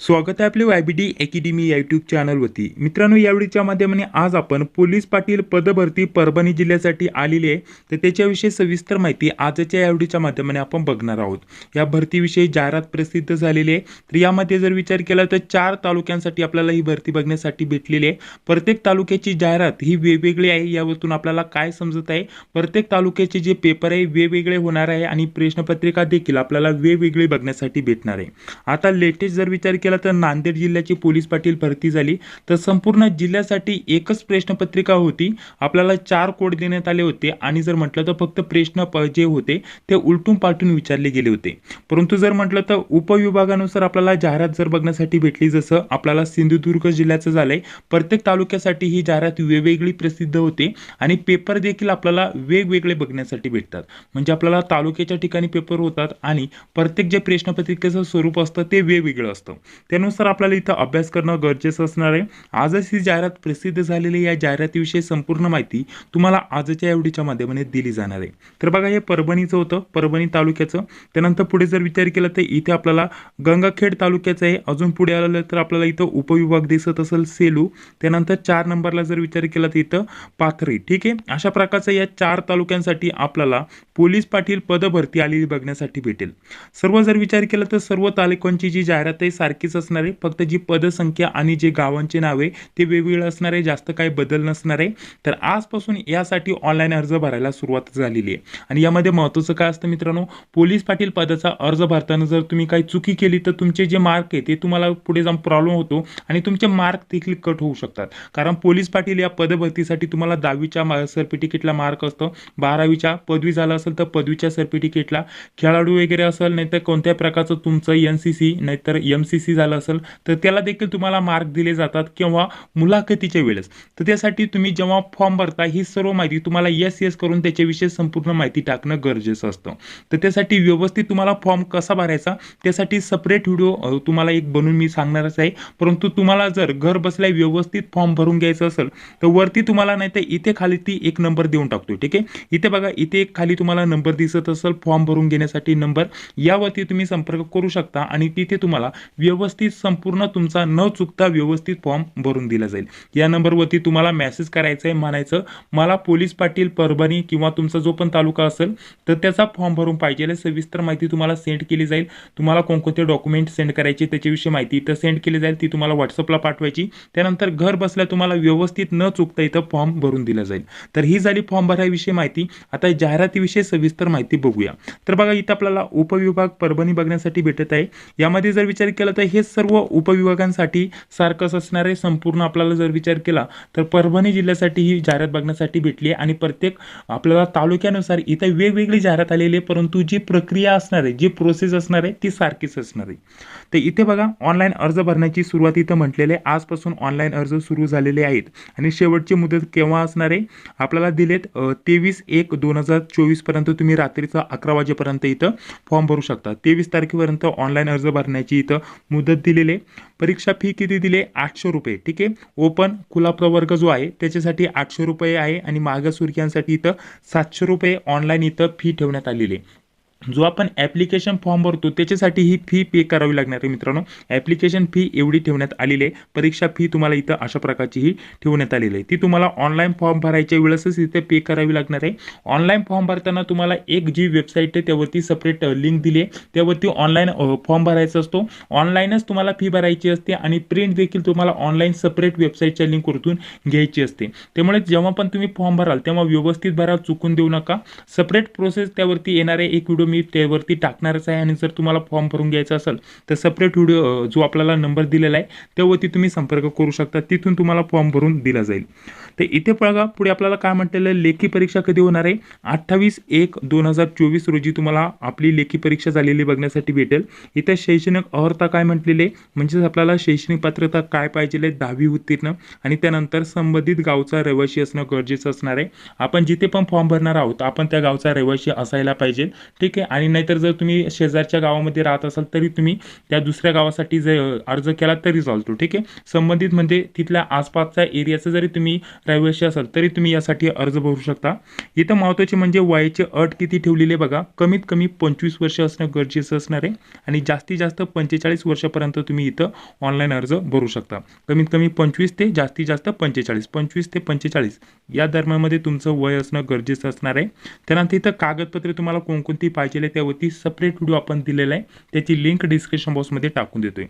स्वागत आहे आपले वायबीडी अकॅडमी या यूट्यूब चॅनलवरती मित्रांनो यावेळीच्या माध्यमाने आज आपण पोलीस पाटील पदभरती परभणी जिल्ह्यासाठी आलेली आहे. तर त्याच्याविषयी सविस्तर माहिती आजच्या यावेळीच्या माध्यमाने आपण बघणार आहोत. या भरतीविषयी जाहिरात प्रसिद्ध झालेली आहे. तर यामध्ये जर विचार केला तर चार तालुक्यांसाठी आपल्याला ही भरती बघण्यासाठी भेटलेली आहे. प्रत्येक तालुक्याची जाहिरात ही वेगवेगळी आहे यावरतून आपल्याला काय समजत आहे? प्रत्येक तालुक्याचे जे पेपर आहे वेगवेगळे होणार आहे आणि प्रश्नपत्रिका देखील आपल्याला वेगवेगळी बघण्यासाठी भेटणार आहे. आता लेटेस्ट जर विचार केला तर नांदेड जिल्ह्याची पोलीस पाटील भरती झाली. तर संपूर्ण जिल्ह्यासाठी एकच प्रश्नपत्रिका होती. आपल्याला चार कोड देण्यात आले होते. आणि जर म्हटलं तर फक्त प्रश्न जे होते ते उलटून पालटून विचारले गेले होते. परंतु जर म्हटलं तर उपविभागानुसार आपल्याला जाहिरात जर बघण्यासाठी भेटली जसं आपल्याला सिंधुदुर्ग जिल्ह्याचं झालंय. प्रत्येक तालुक्यासाठी ही जाहिरात वेगवेगळी प्रसिद्ध होते. आणि पेपर देखील आपल्याला वेगवेगळे बघण्यासाठी भेटतात. म्हणजे आपल्याला तालुक्याच्या ठिकाणी पेपर होतात आणि प्रत्येक जे प्रश्नपत्रिकेचं स्वरूप असतं ते वेगवेगळं असतं. त्यानुसार आपल्याला इथं अभ्यास करणं गरजेचं असणार आहे. आजच ही जाहिरात प्रसिद्ध झालेली या जाहिरातीविषयी संपूर्ण माहिती तुम्हाला आजच्या एवढीच्या माध्यमाने दिली जाणार आहे. तर बघा हे परभणीचं होतं परभणी तालुक्याचं. त्यानंतर पुढे जर विचार केला तर इथे आपल्याला गंगाखेड तालुक्याचं आहे. अजून पुढे आलं तर आपल्याला इथं उपविभाग दिसत असेल सेलू. त्यानंतर चार नंबरला जर विचार केला तर इथं पाथरी. ठीक आहे? अशा प्रकारचं या चार तालुक्यांसाठी आपल्याला पोलीस पाटील पदभरती आलेली बघण्यासाठी भेटेल. सर्व जर विचार केला तर सर्व तालुक्यांची जी जाहिरात आहे सारखीच असणार आहे फक्त जी पदसंख्या आणि जे गावांचे नावे ते वेगवेगळे असणार आहे जास्त काही बदल नसणार. आहे तर आजपासून यासाठी ऑनलाईन अर्ज भरायला सुरुवात झालेली आहे. आणि यामध्ये महत्त्वाचं काय असतं मित्रांनो पोलीस पाटील पदाचा अर्ज भरताना जर तुम्ही काही चुकी केली तर तुमचे जे मार्क आहे ते तुम्हाला पुढे जाऊन प्रॉब्लेम होतो आणि तुमचे मार्क देखील कट होऊ शकतात. कारण पोलीस पाटील या पदभरतीसाठी तुम्हाला दहावीच्या सर्टिफिकेटला मार्क असतो बारावीच्या पदवी झालं असेल तर पदवीच्या सर्टिफिकेटला खेळाडू वगैरे असेल नाहीतर कोणत्या प्रकारचं तुमचं एन सी सी नाहीतर एम सी सी झालं असेल तर त्याला देखील तुम्हाला मार्क दिले जातात किंवा मुलाखतीच्या वेळेस. तर त्यासाठी तुम्ही जेव्हा फॉर्म भरता ही सर्व माहिती तुम्हाला येस येस करून त्याच्याविषयी संपूर्ण माहिती टाकणं गरजेचं असतं. तर त्यासाठी व्यवस्थित तुम्हाला फॉर्म कसा भरायचा त्यासाठी सपरेट व्हिडिओ तुम्हाला एक बनवून मी सांगणारच आहे. परंतु तुम्हाला जर घर बसल्या व्यवस्थित फॉर्म भरून घ्यायचं असेल तर वरती तुम्हाला नाही तर इथे खाली ती एक नंबर देऊन टाकतो ठीक आहे? इथे बघा इथे एक खाली तुम्हाला नंबर दिसत असेल फॉर्म भरून घेण्यासाठी नंबर यावरती तुम्ही संपर्क करू शकता आणि तिथे तुम्हाला व्यवस्थित व्यवस्थित संपूर्ण तुमचा न चुकता व्यवस्थित फॉर्म भरून दिला जाईल. या नंबरवरती तुम्हाला मेसेज करायचं आहे म्हणायचं मला पोलीस पाटील परभणी किंवा तुमचा जो पण तालुका असेल तर त्याचा फॉर्म भरून पाहिजे. सविस्तर माहिती तुम्हाला सेंड केली जाईल. तुम्हाला कोणकोणते डॉक्युमेंट सेंड करायचे त्याच्याविषयी माहिती इथं सेंड केली जाईल. ती तुम्हाला व्हॉट्सअपला पाठवायची. त्यानंतर घर बसल्या तुम्हाला व्यवस्थित न चुकता इथं फॉर्म भरून दिला जाईल. तर ही झाली फॉर्म भरायविषयी माहिती. आता जाहिरातीविषयी सविस्तर माहिती बघूया. तर बघा इथं आपल्याला उपविभाग परभणी बघण्यासाठी भेटत आहे. यामध्ये जर विचार केला तर हे सर्व उपविभागांसाठी सारखंच असणार आहे. संपूर्ण आपल्याला जर विचार केला तर परभणी जिल्ह्यासाठी ही जाहिरात बघण्यासाठी भेटली आणि प्रत्येक आपल्याला तालुक्यानुसार इथं वेगवेगळी जाहिरात आलेली आहे. परंतु जी प्रक्रिया असणार आहे जी प्रोसेस असणार आहे ती सारखीच असणार आहे. तर इथे बघा ऑनलाईन अर्ज भरण्याची सुरुवात इथं म्हटलेले आहे. आजपासून ऑनलाईन अर्ज सुरू झालेले आहेत. आणि शेवटची मुदत केव्हा असणार आहे? आपल्याला दिलेत तेवीस एक दोन हजार चोवीसपर्यंत तुम्ही रात्रीचा अकरा वाजेपर्यंत इथं फॉर्म भरू शकता. तेवीस तारखेपर्यंत ऑनलाईन अर्ज भरण्याची इथं मुदत दिलेली. आहे परीक्षा फी किती दिली? आठशे रुपये. ठीक आहे? ओपन खुला प्रवर्ग जो आहे त्याच्यासाठी आठशे रुपये आहे आणि मागासवर्गीयांसाठी इथं सातशे रुपये ऑनलाईन इथं फी ठेवण्यात आलेली. आहे जो आपण ॲप्लिकेशन फॉर्म भरतो त्याच्यासाठी ही फी पे करावी लागणार आहे मित्रांनो. ॲप्लिकेशन फी एवढी ठेवण्यात आलेली आहे. परीक्षा फी तुम्हाला इथं अशा प्रकारची ही ठेवण्यात आलेली आहे. ती तुम्हाला ऑनलाईन फॉर्म भरायच्या वेळेसच इथे पे करावी लागणार आहे. ऑनलाईन फॉर्म भरताना तुम्हाला एक जी वेबसाईट आहे त्यावरती सपरेट लिंक दिली आहे. त्यावरती ऑनलाईन फॉर्म भरायचा असतो. ऑनलाईनच तुम्हाला फी भरायची असते आणि प्रिंट देखील तुम्हाला ऑनलाईन सपरेट वेबसाईटच्या लिंकवरतून घ्यायची असते. त्यामुळे जेव्हा पण तुम्ही फॉर्म भराल तेव्हा व्यवस्थित भरा चुकून देऊ नका. सपरेट प्रोसेस त्यावरती येणारे एक व्हिडिओ मी त्यावरती टाकणारच आहे आणि जर तुम्हाला फॉर्म भरून घ्यायचा असेल तर सपरेट व्हिडिओ जो आपल्याला नंबर दिलेला आहे त्यावरती तुम्ही संपर्क करू शकता. तिथून तुम्हाला फॉर्म भरून दिला जाईल. तर इथे बघा पुढे आपल्याला काय म्हटलेलं आहे लेखी परीक्षा कधी होणार आहे? अठ्ठावीस एक दोन हजार चोवीस रोजी तुम्हाला आपली लेखी परीक्षा झालेली बघण्यासाठी भेटेल. इथे शैक्षणिक अर्हता काय म्हटलेली आहे? म्हणजेच आपल्याला शैक्षणिक पात्रता काय पाहिजे आहे? दहावी उत्तीर्ण. आणि त्यानंतर संबंधित गावचा रहिवासी असणं गरजेचं असणार आहे. आपण जिथे पण फॉर्म भरणार आहोत आपण त्या गावचा रहिवासी असायला पाहिजे ठीक आहे? आहे आणि नाहीतर जर तुम्ही शेजारच्या गावामध्ये राहत असाल तरी तुम्ही त्या दुसऱ्या गावासाठी जर अर्ज केला तरी चालतो. ठीक आहे? संबंधित म्हणजे तिथल्या आसपासच्या एरियाचं जरी तुम्ही रहिवासी असाल तरी तुम्ही यासाठी अर्ज भरू शकता. इथं महत्त्वाचे म्हणजे वयाचे अट किती ठेवलेले बघा. कमीत कमी पंचवीस वर्ष असणं गरजेचं असणार आहे. आणि जास्तीत जास्त पंचेचाळीस वर्षापर्यंत तुम्ही इथं ऑनलाईन अर्ज भरू शकता. कमीत कमी पंचवीस ते जास्तीत जास्त पंचेचाळीस. पंचवीस ते पंचेचाळीस. या दरम्यानमध्ये तुमचं वय असणं गरजेचं असणार आहे. त्यानंतर इथं कागदपत्रे तुम्हाला कोणकोणती पाहिजे आहे त्यावरती सेपरेट व्हिडिओ आपण दिलेला आहे. त्याची लिंक डिस्क्रिप्शन बॉक्समध्ये टाकून देतोय.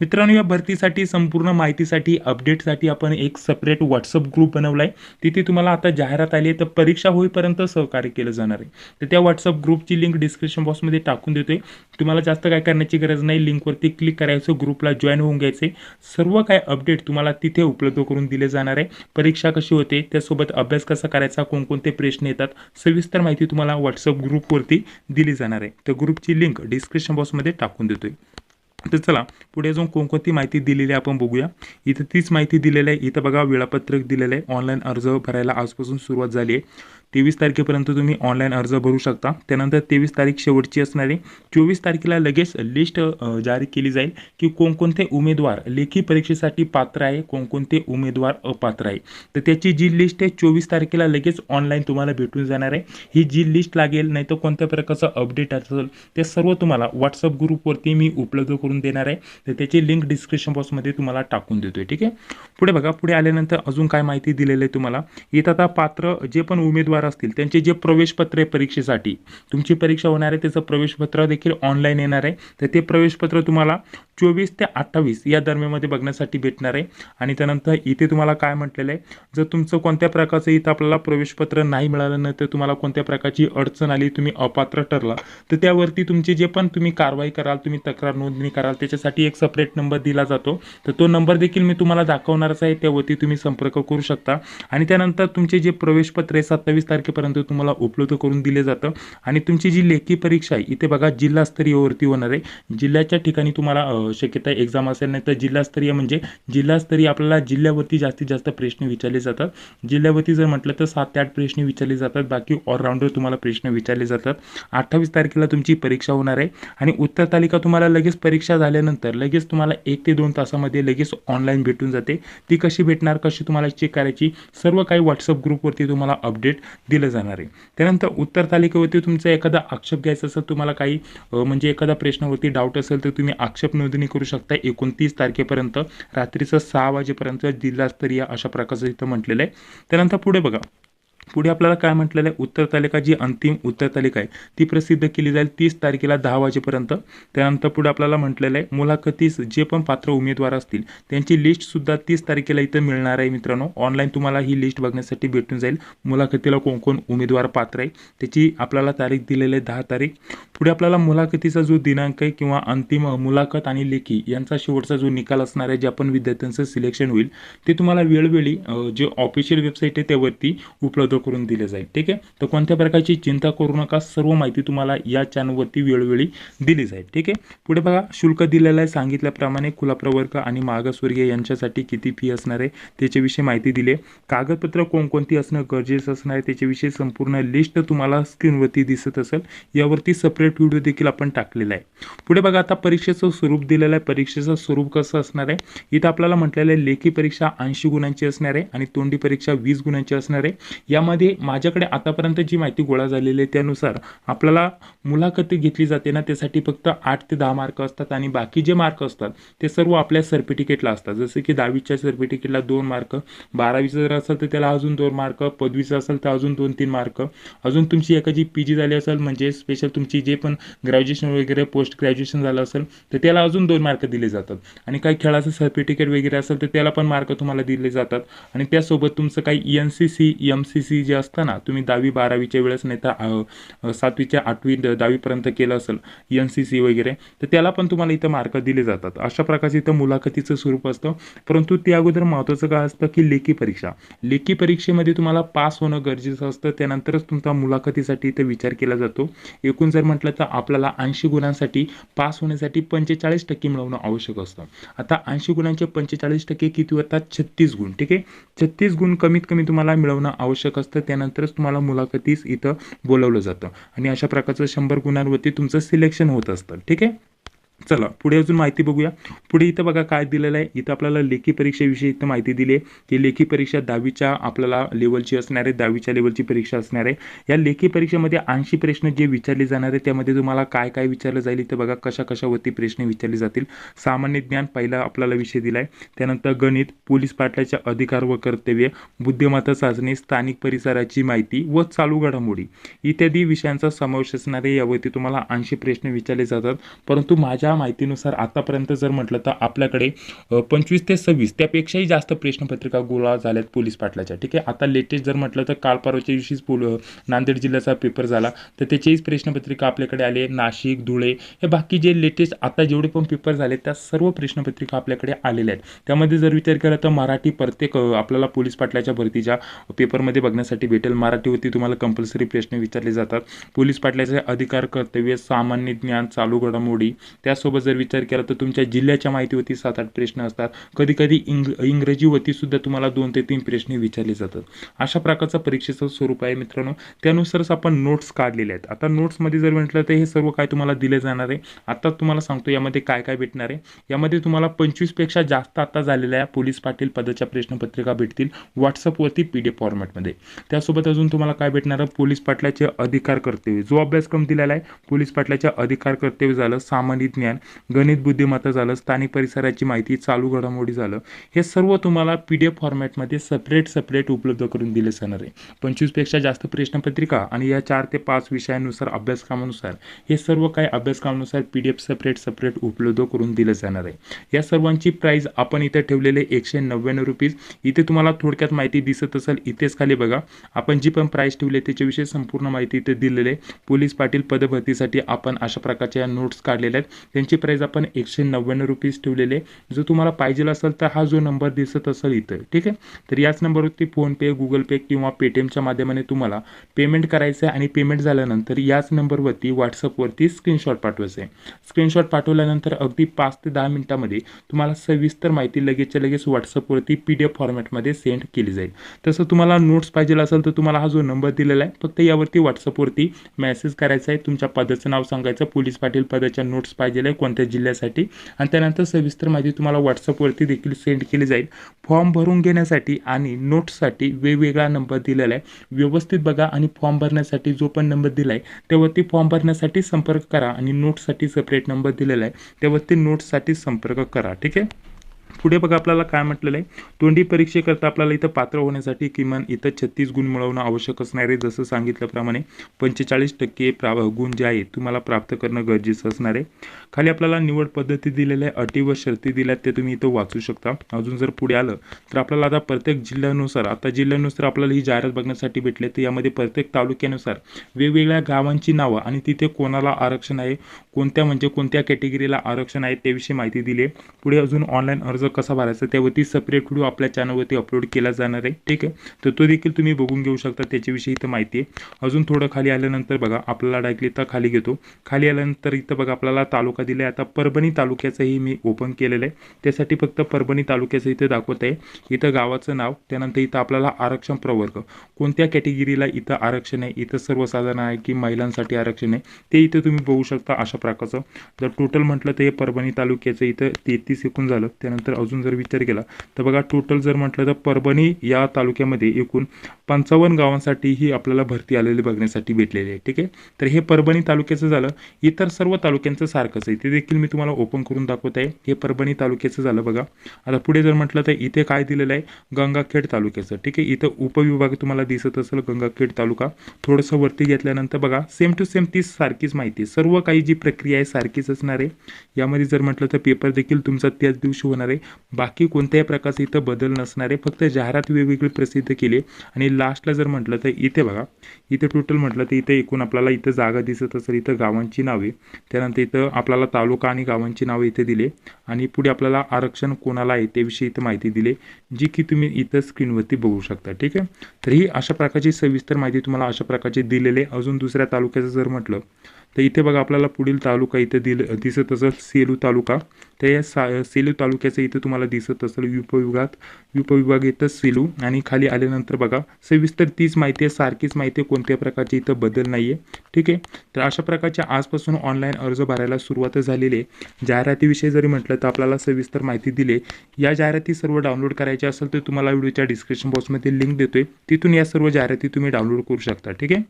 मित्रांनो या भरतीसाठी संपूर्ण माहितीसाठी अपडेटसाठी आपण एक सेपरेट व्हॉट्सअप ग्रुप बनवला आहे तिथे तुम्हाला आता जाहिरात आली आहे तर परीक्षा होईपर्यंत सहकार्य केलं जाणार आहे. तर त्या व्हॉट्सअप ग्रुपची लिंक डिस्क्रिप्शन बॉक्समध्ये टाकून देतोय. तुम्हाला जास्त काय करण्याची गरज नाही. लिंकवरती क्लिक करायचं ग्रुपला जॉईन होऊन घ्यायचे सर्व काय अपडेट तुम्हाला तिथे उपलब्ध करून दिले जाणार आहे. परीक्षा कशी होते त्यासोबत अभ्यास कसा करायचा कोणकोणते प्रश्न येतात सविस्तर माहिती तुम्हाला व्हॉट्सअप ग्रुपवरती दिली जाणार आहे. त्या ग्रुपची लिंक डिस्क्रिप्शन बॉक्समध्ये टाकून देतोय. तर चला पुढे अजून कोणकोणती माहिती दिलेली आहे आपण बघूया. इथं तीच माहिती दिलेली आहे. इथं बघा वेळापत्रक दिलेलं आहे. ऑनलाईन अर्ज भरायला आजपासून सुरुवात झाली आहे. तेवीस तारखेपर्यंत तुम्ही ऑनलाईन अर्ज भरू शकता. त्यानंतर तेवीस तारीख शेवटची असणार आहे. चोवीस तारखेला लगेच लिस्ट जारी केली जाईल की कोणकोणते उमेदवार लेखी परीक्षेसाठी पात्र आहे कोणकोणते उमेदवार अपात्र आहे. तर त्याची जी लिस्ट आहे चोवीस तारखेला लगेच ऑनलाईन तुम्हाला भेटून जाणार आहे. ही जी लिस्ट लागेल नाही तर कोणत्या प्रकारचं अपडेट असेल ते सर्व तुम्हाला व्हॉट्सअप ग्रुपवरती मी उपलब्ध करून देणार आहे. तर त्याची लिंक डिस्क्रिप्शन बॉक्समध्ये तुम्हाला टाकून देतोय ठीक आहे? पुढे बघा पुढे आल्यानंतर अजून काय माहिती दिलेली आहे तुम्हाला? इथं आता पात्र जे पण उमेदवार असतील त्यांचे जे प्रवेशपत्र आहे परीक्षेसाठी तुमची परीक्षा होणार आहे त्याचं प्रवेशपत्र देखील ऑनलाईन येणार आहे. तर ते प्रवेशपत्र तुम्हाला चोवीस ते अठ्ठावीस या दरम्यानमध्ये बघण्यासाठी भेटणार आहे. आणि त्यानंतर इथे तुम्हाला काय म्हटलेलं आहे? जर तुमचं कोणत्या प्रकारचं इथं आपल्याला प्रवेशपत्र नाही मिळालं नाही तर तुम्हाला कोणत्या प्रकारची अडचण आली तुम्ही अपात्र ठरला तर त्यावरती तुमची जे पण तुम्ही कारवाई कराल तुम्ही तक्रार नोंदणी कराल त्याच्यासाठी एक सपरेट नंबर दिला जातो. तर तो नंबर देखील मी तुम्हाला दाखवणारच आहे त्यावरती तुम्ही संपर्क करू शकता. आणि त्यानंतर तुमचे जे प्रवेशपत्र आहे सत्तावीस तारखेपर्यंत तुम्हाला उपलब्ध करून दिले जातं. आणि तुमची जी लेखी परीक्षा आहे इथे बघा जिल्हास्तरीयवरती होणार आहे. जिल्ह्याच्या ठिकाणी तुम्हाला शक्यता एक्झाम असेल नाही तर जिल्हास्तरीय म्हणजे जिल्हास्तरीय आपल्याला जिल्ह्यावरती जास्तीत जास्त प्रश्न विचारले जातात. जिल्ह्यावरती जर म्हटलं तर सात ते आठ प्रश्न विचारले जातात बाकी ऑलराऊंडर तुम्हाला प्रश्न विचारले जातात. अठ्ठावीस तारखेला तुमची परीक्षा होणार आहे. आणि उत्तर तालिका तुम्हाला लगेच परीक्षा झाल्यानंतर लगेच तुम्हाला एक ते दोन तासामध्ये लगेच ऑनलाईन भेटून जाते. ती कशी भेटणार कशी तुम्हाला चेक करायची सर्व काही व्हॉट्सअप ग्रुपवरती तुम्हाला अपडेट दिलं जाणार आहे. त्यानंतर उत्तर तालिकेवरती तुमचा एखादा आक्षेप घ्यायचा असेल तुम्हाला काही म्हणजे एखादा प्रश्नावरती डाऊट असेल तर तुम्ही आक्षेप नोंदणी करू शकता. एकोणतीस तारखेपर्यंत रात्रीचं सहा वाजेपर्यंत जिल्हास्तरीय अशा प्रकारचं इथं म्हटलेलं आहे. त्यानंतर पुढे बघा. पुढे आपल्याला काय म्हटलेलं आहे? उत्तर तालिका जी अंतिम उत्तर तालिका आहे ती प्रसिद्ध केली जाईल तीस तारखेला दहा वाजेपर्यंत. त्यानंतर पुढे आपल्याला म्हटलेलं आहे मुलाखतीस जे पण पात्र उमेदवार असतील त्यांची लिस्टसुद्धा तीस तारखेला इथं मिळणार आहे मित्रांनो. ऑनलाईन तुम्हाला ही लिस्ट बघण्यासाठी भेटून जाईल. मुलाखतीला कोण कोण उमेदवार पात्र आहे त्याची आपल्याला तारीख दिलेली आहे दहा तारीख. पुढे आपल्याला मुलाखतीचा जो दिनांक आहे किंवा अंतिम मुलाखत आणि लेखी यांचा शेवटचा जो निकाल असणार आहे ज्या पण विद्यार्थ्यांचं सिलेक्शन होईल ते तुम्हाला वेळोवेळी जे ऑफिशियल वेबसाईट आहे त्यावरती उपलब्ध करून दिले जाईल. ठीक आहे? तर कोणत्या प्रकारची चिंता करू नका सर्व माहिती तुम्हाला या चॅनलवरती वेळोवेळी दिली जाईल. ठीक आहे? पुढे बघा शुल्क दिलेलं आहे सांगितल्याप्रमाणे खुला प्रवर्ग आणि मागासवर्गीय यांच्यासाठी किती फी असणार आहे त्याच्याविषयी माहिती दिली आहे. कागदपत्र कोणकोणती असणं गरजेचं असणार आहे त्याच्याविषयी संपूर्ण लिस्ट तुम्हाला स्क्रीनवरती दिसत असेल. यावरती सेपरेट व्हिडिओ देखील आपण टाकलेला आहे. पुढे बघा आता परीक्षेचं स्वरूप दिलेलं आहे. परीक्षेचं स्वरूप कसं असणार आहे? इथं आपल्याला म्हटलेलं आहे लेखी परीक्षा ऐंशी गुणांची असणार आहे आणि तोंडी परीक्षा वीस गुणांची असणार आहे. यामध्ये माझ्याकडे आतापर्यंत जी माहिती गोळा झालेली आहे त्यानुसार आपल्याला मुलाखत घेतली जाते ना त्यासाठी फक्त आठ ते दहा मार्क असतात आणि बाकी जे मार्क असतात ते सर्व आपल्या सर्टिफिकेटला असतात. जसं की दहावीच्या सर्टिफिकेटला दोन मार्क बारावीचं जर असेल तर त्याला अजून दोन मार्क पदवीचं असेल तर अजून दोन तीन मार्क. अजून तुमची एखादी पी जी झाली असेल म्हणजे स्पेशल तुमची जे पण ग्रॅज्युएशन वगैरे पोस्ट ग्रॅज्युएशन झालं असेल तर त्याला अजून दोन मार्क दिले जातात. आणि काही खेळाचं सर्टिफिकेट वगैरे असेल तर त्याला पण मार्क तुम्हाला दिले जातात. आणि त्यासोबत तुमचं काही N C C M C C जे असतं ना तुम्ही दहावी बारावीच्या वेळेस नाही तर सातवीच्या आठवी दहावीपर्यंत केलं असेल एन सी सी वगैरे तर त्याला पण तुम्हाला इथं मार्क दिले जातात. अशा प्रकारचं इथं मुलाखतीचं स्वरूप असतं. परंतु त्या अगोदर महत्त्वाचं काय असतं की लेखी परीक्षा. लेखी परीक्षेमध्ये तुम्हाला पास होणं गरजेचं असतं. त्यानंतरच तुमचा मुलाखतीसाठी इथं विचार केला जातो. एकूण जर म्हटलं तर आपल्याला ऐंशी गुणांसाठी पास होण्यासाठी पंचेचाळीस टक्के मिळवणं आवश्यक असतं. आता ऐंशी गुणांचे पंचेचाळीस टक्के किती होतात? छत्तीस गुण ठीक आहे? छत्तीस गुण कमीत कमी तुम्हाला मिळवणं आवश्यक असतं. असतं त्यानंतरच तुम्हाला मुलाखतीस इथं बोलवलं जातं. आणि अशा प्रकारचं शंभर गुणांवरती तुमचं सिलेक्शन होत असतं ठीक आहे? चला पुढे अजून माहिती बघूया. पुढे इथं बघा काय दिलेलं आहे. इथं आपल्याला लेखी परीक्षेविषयी इथं माहिती दिली आहे. की लेखी परीक्षा दहावीच्या आपल्याला लेवलची असणार आहे. दहावीच्या लेवलची परीक्षा असणार आहे. या लेखी परीक्षेमध्ये ऐंशी प्रश्न जे विचारले जाणार आहे त्यामध्ये तुम्हाला काय काय विचारलं जाईल इथं बघा. कशा कशावरती प्रश्न विचारले जातील. सामान्य ज्ञान पहिला आपल्याला विषय दिला आहे त्यानंतर गणित पोलीस पाटलाचे अधिकार व कर्तव्य बुद्धिमत्ता चाचणी स्थानिक परिसराची माहिती व चालू घडामोडी. इत्यादी विषयांचा समावेश असणार आहे. यावरती तुम्हाला ऐंशी प्रश्न विचारले जातात. परंतु माझ्या माहितीनुसार आतापर्यंत जर म्हटलं तर आपल्याकडे पंचवीस ते सव्वीस त्यापेक्षाही जास्त प्रश्नपत्रिका गोळा झाल्यात पोलीस पाटलाच्या. ठीक आहे? आता लेटेस्ट जर म्हटलं तर काल परवाच्या दिवशीच पोल नांदेड जिल्ह्याचा पेपर झाला. तर त्याचीच प्रश्नपत्रिका आपल्याकडे आली नाशिक धुळे हे बाकी जे लेटेस्ट आता जेवढे पण पेपर झाले त्या सर्व प्रश्नपत्रिका आपल्याकडे आलेल्या आहेत. त्यामध्ये जर विचार केला तर मराठी प्रत्येक आपल्याला पोलीस पाटलाच्या भरतीच्या पेपरमध्ये बघण्यासाठी भेटेल. मराठीवरती तुम्हाला कंपल्सरी प्रश्न विचारले जातात. पोलीस पाटलाचे अधिकार कर्तव्य सामान्य ज्ञान चालू घडामोडी त्या त्यासोबत जर विचार केला तर तुमच्या जिल्ह्याच्या माहितीवरती सात आठ प्रश्न असतात. कधी कधी इंग इंग्रजीवरती सुद्धा तुम्हाला दोन ते तीन प्रश्न विचारले जातात. अशा प्रकारचं परीक्षेचं स्वरूप आहे मित्रांनो. त्यानुसारच आपण नोट्स काढलेले आहेत. आता नोट्समध्ये जर म्हटलं तर हे सर्व काय तुम्हाला दिले जाणार आहे? आता तुम्हाला सांगतो यामध्ये काय काय भेटणार आहे? यामध्ये तुम्हाला पंचवीसपेक्षा जास्त आता झालेल्या पोलीस पाटील पदाच्या प्रश्नपत्रिका भेटतील व्हॉट्सअपवरती पी डी एफ फॉर्मॅटमध्ये त्यासोबत अजून तुम्हाला काय भेटणार आहे? पोलीस पाटलाचे अधिकार कर्तव्य जो अभ्यासक्रम दिलेला आहे पोलीस पाटल्याचे अधिकार कर्तव्य झालं सामान्य ज्ञान गणित बुद्धिमत्ता झालं स्थानिक परिसराची माहिती चालू घडामोडी झालं हे सर्व तुम्हाला पी डी एफ फॉर्मॅटमध्ये सेपरेट सेपरेट उपलब्ध करून दिले जाणार आहे. पंचवीसपेक्षा जास्त प्रश्नपत्रिका आणि या चार ते पाच विषयानुसार अभ्यासक्रमानुसार हे सर्व काही अभ्यासक्रमानुसार P D F separate separate उपलब्ध करून दिलं जाणार आहे. या सर्वांची प्राईज आपण इथे ठेवलेले एकशे नव्याण्णव रुपीज इथे तुम्हाला थोडक्यात माहिती दिसत असेल इथेच खाली बघा. आपण जी पण प्राईस ठेवली त्याच्याविषयी संपूर्ण माहिती इथे दिलेली आहे. पोलीस पाटील पदभरतीसाठी आपण अशा प्रकारच्या नोट्स काढलेल्या आहेत. त्यांची प्राईज आपण एकशे नव्याण्णव रुपीज ठेवलेले आहे. जो तुम्हाला पाहिजे असेल तर हा जो नंबर दिसत असेल इथं ठीक आहे? तर याच नंबरवरती फोनपे गुगल पे किंवा पेटीएमच्या माध्यमाने तुम्हाला पेमेंट करायचं आहे आणि पेमेंट झाल्यानंतर याच नंबरवरती व्हॉट्सअपवरती स्क्रीनशॉट पाठवायचं आहे. स्क्रीनशॉट पाठवल्यानंतर अगदी पाच ते दहा मिनिटामध्ये तुम्हाला सविस्तर माहिती लगेचच्या लगेच व्हॉट्सअपवरती पी डी एफ फॉर्मॅटमध्ये सेंड केली जाईल. तसं तुम्हाला नोट्स पाहिजे असेल तर तुम्हाला हा जो नंबर दिलेला आहे फक्त यावरती व्हॉट्सअपवरती मेसेज करायचा आहे. तुमच्या पदाचं नाव सांगायचं पोलीस पाटील पदाच्या नोट्स पाहिजे आहे कोणत्या जिल्ह्यासाठी. आणि त्यानंतर सविस्तर माहिती तुम्हाला व्हॉट्सअपवरती देखील सेंड केली जाईल. फॉर्म भरून घेण्यासाठी आणि नोट्ससाठी वेगवेगळा नंबर दिलेला आहे. व्यवस्थित बघा आणि फॉर्म भरण्यासाठी जो पण नंबर दिला आहे त्यावरती फॉर्म भरण्यासाठी संपर्क करा आणि नोट्ससाठी सेपरेट नंबर दिलेला आहे. त्यावरती नोट्ससाठी संपर्क करा. ठीक आहे? पुढे बघा आपल्याला काय म्हटलेलं आहे. तोंडी परीक्षेकरता आपल्याला इथं पात्र होण्यासाठी किमान इथं छत्तीस गुण मिळवणं आवश्यक असणार आहे जसं सांगितल्याप्रमाणे पंचेचाळीस टक्के प्रा गुण जे आहेत तुम्हाला प्राप्त करणं गरजेचं असणार आहे. खाली आपल्याला निवड पद्धती दिलेल्या आहे अटी व शर्ती दिल्यात ते तुम्ही इथं वाचू शकता. अजून जर पुढे आलं तर आपल्याला आता प्रत्येक जिल्ह्यानुसार आता जिल्ह्यानुसार आपल्याला ही जाहिरात बघण्यासाठी भेटले तर यामध्ये प्रत्येक तालुक्यानुसार वेगवेगळ्या गावांची नावं आणि तिथे कोणाला आरक्षण आहे कोणत्या म्हणजे कोणत्या कॅटेगरीला आरक्षण आहे त्याविषयी माहिती दिली आहे. पुढे अजून ऑनलाईन अर्ज कसा भरायचा त्यावरती सेपरेट व्हिडिओ आपल्या चॅनलवरती अपलोड केला जाणार आहे. ठीक आहे? तर तो देखील तुम्ही बघून घेऊ शकता त्याच्याविषयी इथं माहिती आहे. अजून थोडं खाली आल्यानंतर बघा आपल्याला डायरेक्टली इथं खाली घेतो. खाली आल्यानंतर इथं बघा आपल्याला तालुका दिला आहे. आता परभणी तालुक्याचंही मी ओपन केलेलं आहे. त्यासाठी फक्त परभणी तालुक्याचं इथं दाखवत आहे. इथं गावाचं नाव त्यानंतर इथं आपल्याला आरक्षण प्रवर्ग. कोणत्या कॅटेगरीला इथं आरक्षण आहे? इथं सर्वसाधारण आहे की महिलांसाठी आरक्षण आहे? ते इथं तुम्ही बघू शकता अशा प्रकारचं. जर टोटल म्हटलं तर हे परभणी तालुक्याचं इथं तेहतीस एकूण झालं. त्यानंतर अजून जर विचार केला तर बघा टोटल जर म्हटलं तर परभणी या तालुक्यामध्ये एकूण पंचावन्न गावांसाठीही आपल्याला भरती आलेली बघण्यासाठी भेटलेली आहे ठीक आहे? तर हे परभणी तालुक्याचं झालं. इतर सर्व तालुक्यांचं सारखंच आहे. ते देखील मी तुम्हाला ओपन करून दाखवत आहे. हे परभणी तालुक्याचं झालं बघा. आता पुढे जर म्हटलं तर इथे काय दिलेलं आहे? गंगाखेड तालुक्याचं ठीक आहे? इथं उपविभाग तुम्हाला दिसत असेल गंगाखेड तालुका. थोडंसं वरती घेतल्यानंतर बघा सेम टू सेम ती सारखीच माहिती आहे. सर्व काही जी प्रक्रिया आहे सारखीच असणार आहे. यामध्ये जर म्हटलं तर पेपर देखील तुमचा त्याच दिवशी होणार आहे. बाकी कोणत्याही प्रकारचं इथं बदल नसणार आहे. फक्त जाहिरात वेगवेगळी प्रसिद्ध केली आणि आणि लास्टला जर म्हटलं तर इथे बघा इथे टोटल म्हटलं तर इथे एकूण आपल्याला इथं जागा दिसत असेल इथं गावांची नावे. त्यानंतर इथं आपल्याला तालुका आणि गावांची नावे इथे दिले. आणि पुढे आपल्याला आरक्षण कोणाला आहे त्याविषयी इथं माहिती दिली जी की तुम्ही इथं स्क्रीनवरती बघू शकता. ठीक आहे? तर ही अशा प्रकारची सविस्तर माहिती तुम्हाला अशा प्रकारची दिलेली आहे. अजून दुसऱ्या तालुक्याचं जर म्हटलं तर इथे बघा आपल्याला पुढील तालुका इथे दिल दिसत असेल सेलू तालुका. तर या सा सेलू तालुक्याचं इथे तुम्हाला दिसत असेल उपविभागात उपविभाग इथं सेलू आणि खाली आल्यानंतर बघा सविस्तर तीच माहिती आहे सारखीच माहिती आहे कोणत्या प्रकारची इथं बदल नाही आहे ठीक आहे? तर अशा प्रकारच्या आजपासून ऑनलाईन अर्ज भरायला सुरुवात झालेली आहे. जाहिरातीविषयी जरी म्हटलं तर आपल्याला सविस्तर माहिती दिली या जाहिराती सर्व डाउनलोड करायच्या असेल तर तुम्हाला व्हिडिओच्या डिस्क्रिप्शन बॉक्समध्ये लिंक देतोय. तिथून या सर्व जाहिराती तुम्ही डाउनलोड करू शकता. ठीक आहे?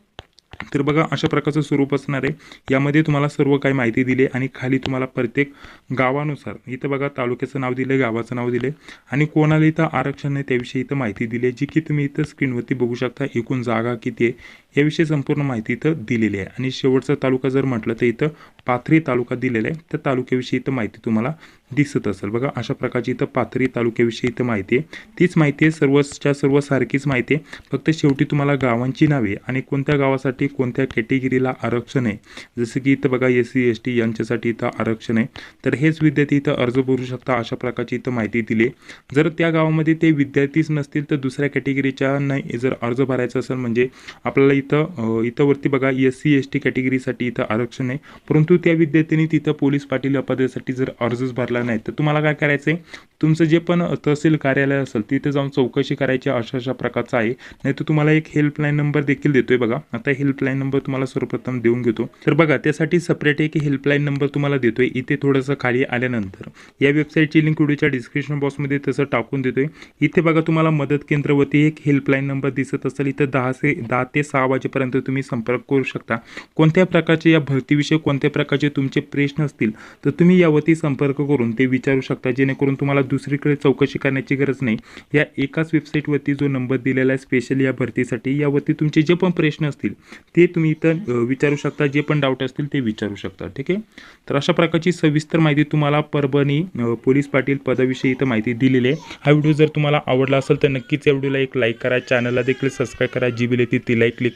तर बघा अशा प्रकारचं स्वरूप असणार आहे. यामध्ये तुम्हाला सर्व काही माहिती दिली आणि खाली तुम्हाला प्रत्येक गावानुसार इथं बघा तालुक्याचं नाव दिलं गावाचं नाव दिले आणि कोणाला इथं आरक्षण आहे त्याविषयी इथं माहिती दिली आहे जी की तुम्ही इथं स्क्रीनवरती बघू शकता. एकूण जागा किती आहे याविषयी संपूर्ण माहिती इथं दिलेली आहे. आणि शेवटचा तालुका जर म्हटलं तर इथं पाथरी तालुका दिलेला आहे. त्या तालुक्याविषयी इथं माहिती तुम्हाला दिसत असेल. बघा अशा प्रकारची इथं पाथरी तालुक्याविषयी इथं माहिती आहे. तीच माहिती आहे सर्वच्या सर्व सारखीच माहिती आहे. फक्त शेवटी तुम्हाला गावांची नावे आणि कोणत्या गावासाठी कोणत्या कॅटेगरीला आरक्षण आहे. जसं की इथं बघा एस सी एस टी यांच्यासाठी इथं आरक्षण आहे. तर हेच विद्यार्थी इथं अर्ज भरू शकता अशा प्रकारची इथं माहिती दिली आहे. जर त्या गावामध्ये ते विद्यार्थीच नसतील तर दुसऱ्या कॅटेगरीच्या नाही जर अर्ज भरायचा असेल म्हणजे आपल्याला इथं इथं वरती बघा एस सी एस टी कॅटेगरीसाठी इथं आरक्षण आहे. परंतु त्या विद्यार्थ्यांनी तिथं पोलीस पाटील पदासाठी जर अर्जच भरला नाही तर तुम्हाला काय करायचं आहे तुमचं जे पण तहसील कार्यालय असेल तिथे जाऊन चौकशी करायची अशा अशा प्रकारचं आहे. नाही तर तुम्हाला एक हेल्पलाईन नंबर देखील देतोय बघा. आता हेल्पलाईन नंबर तुम्हाला सर्वप्रथम देऊन घेतो. तर बघा त्यासाठी सेपरेट एक हेल्पलाईन नंबर तुम्हाला देतोय. इथे थोडंसं खाली आल्यानंतर. या वेबसाईटची लिंक व्हिडिओच्या डिस्क्रिप्शन बॉक्समध्ये तसं टाकून देतोय. इथे बघा तुम्हाला मदत केंद्रावरती एक हेल्पलाईन नंबर दिसत असेल. इथं दहा ते दहा ते सहा वाजेपर्यंत तुम्ही संपर्क करू शकता. कोणत्या प्रकारचे या भरतीविषयी कोणत्या प्रकारचे तुमचे प्रश्न असतील तर तुम्ही यावरती संपर्क करून ते विचारू शकता. जेणेकरून तुम्हाला दुसरीकडे चौकशी करण्याची गरज नाही. या एकाच वेबसाईटवरती जो नंबर दिलेला आहे स्पेशल या भरतीसाठी यावरती तुमचे जे पण प्रश्न असतील ते तुम्ही इथं विचारू शकता. जे पण डाऊट असतील ते विचारू शकता. ठीक आहे? तर अशा प्रकारची सविस्तर माहिती तुम्हाला परभणी पोलीस पाटील पदाविषयी इथं माहिती दिलेली आहे. हा व्हिडिओ जर तुम्हाला आवडला असेल तर नक्कीच या व्हिडिओला एक लाईक करा. चॅनलला देखील सबस्क्राईब करा. जी बिल येते ती लाईक क्लिक